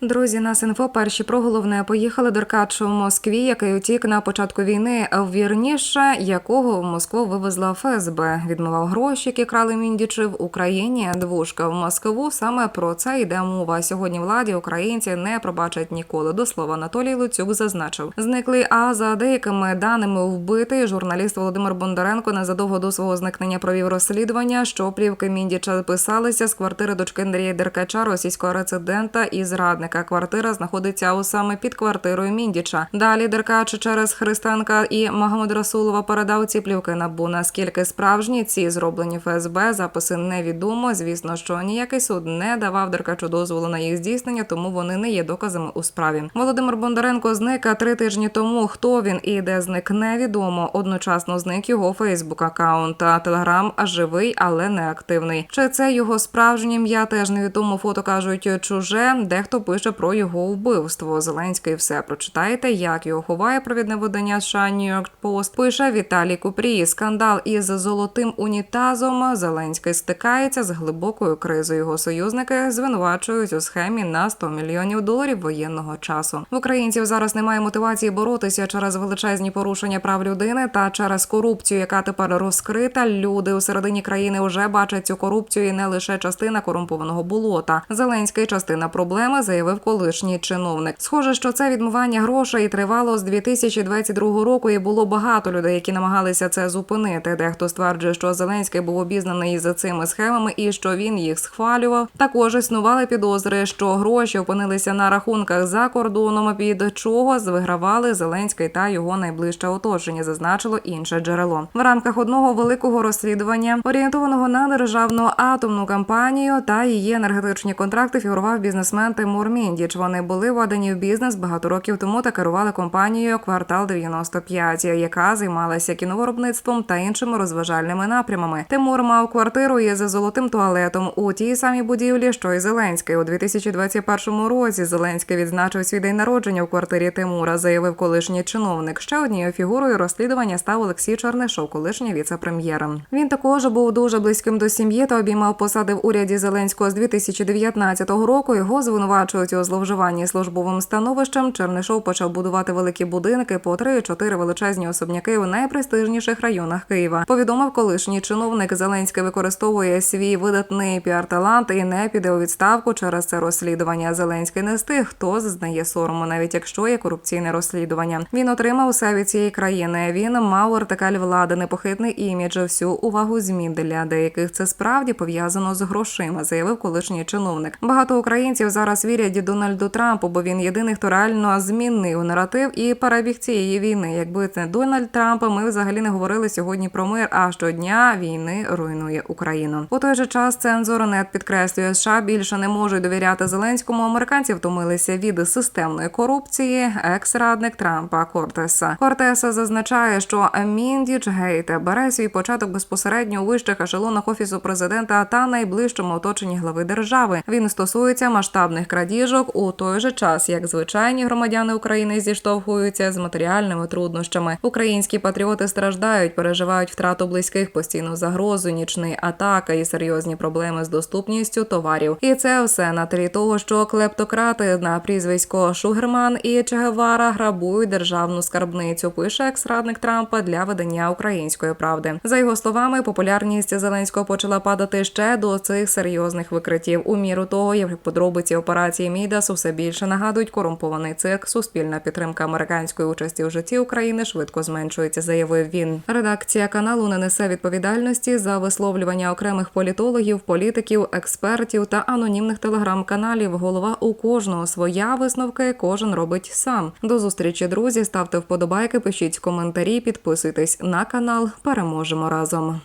Друзі, нас інфо перші про головне поїхали Деркач у Москві, який утік на початку війни, вірніше якого в Москву вивезла ФСБ. Відмивав гроші, які крали міндічі в Україні. Двушка в Москву. Саме про це йде мова. Сьогодні владі українці не пробачать ніколи. До слова Анатолій Луцюк зазначив. Зникли. А за деякими даними вбитий журналіст Володимир Бондаренко незадовго до свого зникнення провів розслідування, що плівки міндіча писалися з квартири дочки Андрія Деркача, російського рецидента і зрадника. Квартира знаходиться у саме під квартирою Міндіча. Далі Деркач через Христенка і Магомед Расулова передав ці плівки набу. Наскільки справжні ці зроблені ФСБ записи невідомо. Звісно, що ніякий суд не давав Деркачу дозволу на їх здійснення, тому вони не є доказами у справі. Володимир Бондаренко зник три тижні тому. Хто він і де зник невідомо. Одночасно зник його Фейсбук аккаунт. А Телеграм живий, але не активний. Чи це його справжнє ім'я? Теж невідомо. Фото кажуть чуже. Дехто пише про його вбивство. Зеленський все прочитаєте, як його ховає провідне видання США New York Post. Пише Віталій Купрій. Скандал із золотим унітазом. Зеленський стикається з глибокою кризою. Його союзники звинувачують у схемі на 100 мільйонів доларів воєнного часу. В українців зараз немає мотивації боротися через величезні порушення прав людини та через корупцію, яка тепер розкрита. Люди у середині країни вже бачать цю корупцію і не лише частина корумпованого болота. Зеленський частина проблеми заявив колишній чиновник. Схоже, що це відмивання грошей тривало з 2022 року, і було багато людей, які намагалися це зупинити. Дехто стверджує, що Зеленський був обізнаний за цими схемами і що він їх схвалював. Також існували підозри, що гроші опинилися на рахунках за кордоном, під чого вигравали Зеленський та його найближче оточення, зазначило інше джерело. В рамках одного великого розслідування, орієнтованого на державну атомну компанію та її енергетичні контракти, фігурував бізнесмен Тимур Міндіч. Вони були введені в бізнес багато років тому та керували компанією Квартал 95, яка займалася кіновиробництвом та іншими розважальними напрямами. Тимур мав квартиру із золотим туалетом у тій самій будівлі, що й Зеленський. У 2021 році Зеленський відзначив свій день народження в квартирі Тимура, заявив колишній чиновник. Ще однією фігурою розслідування став Олексій Чернишов, колишній віце-прем'єр. Він також був дуже близьким до сім'ї та обіймав посади в уряді Зеленського з 2019 року. Його звинувачують у зловживанні службовим становищем. Чернишов почав будувати великі будинки по 3-4 величезні особняки у найпрестижніших районах Києва. Повідомив колишній чиновник. Зеленський використовує свій видатний піар-талант і не піде у відставку через це розслідування. Зеленський не з тих, хто зазнає сорому, навіть якщо є корупційне розслідування. Він отримав усе від цієї країни. Він мав вертикаль влади, непохитний імідж, всю увагу змін для деяких це справді пов'язано з грошима, заявив колишній чиновник. Багато українців зараз вірять Дональду Трампу, бо він єдиний, хто реально змінив наратив і перебіг цієї війни. Якби це Дональд Трамп, ми взагалі не говорили сьогодні про мир. А щодня війни руйнує Україну. У той же час цензор нет підкреслює, США більше не можуть довіряти Зеленському. Американці втомилися від системної корупції. Екс-радник Трампа Кортеса Кортеса зазначає, що Міндіч Гейте бере свій початок безпосередньо у вищих ешелонах офісу президента та найближчому оточенні глави держави. Він стосується масштабних крадіжок у той же час, як звичайні громадяни України зіштовхуються з матеріальними труднощами. Українські патріоти страждають, переживають втрату близьких, постійну загрозу, нічний атака і серйозні проблеми з доступністю товарів. І це все на тлі того, що клептократи на прізвисько Шугерман і Чегевара грабують державну скарбницю. Пише екс-радник Трампа для видання української правди. За його словами, популярність Зеленського почала падати ще до цих серйозних викриттів. У міру того, як подробиці операції Мідас усе більше нагадують корумпований цирк. Суспільна підтримка американської участі у житті України швидко зменшується, заявив він. Редакція каналу не несе відповідальності за висловлювання окремих політологів, політиків, експертів та анонімних телеграм-каналів. Голова у кожного своя висновки кожен робить сам. До зустрічі, друзі. Ставте вподобайки, пишіть коментарі, підписуйтесь на канал. Переможемо разом.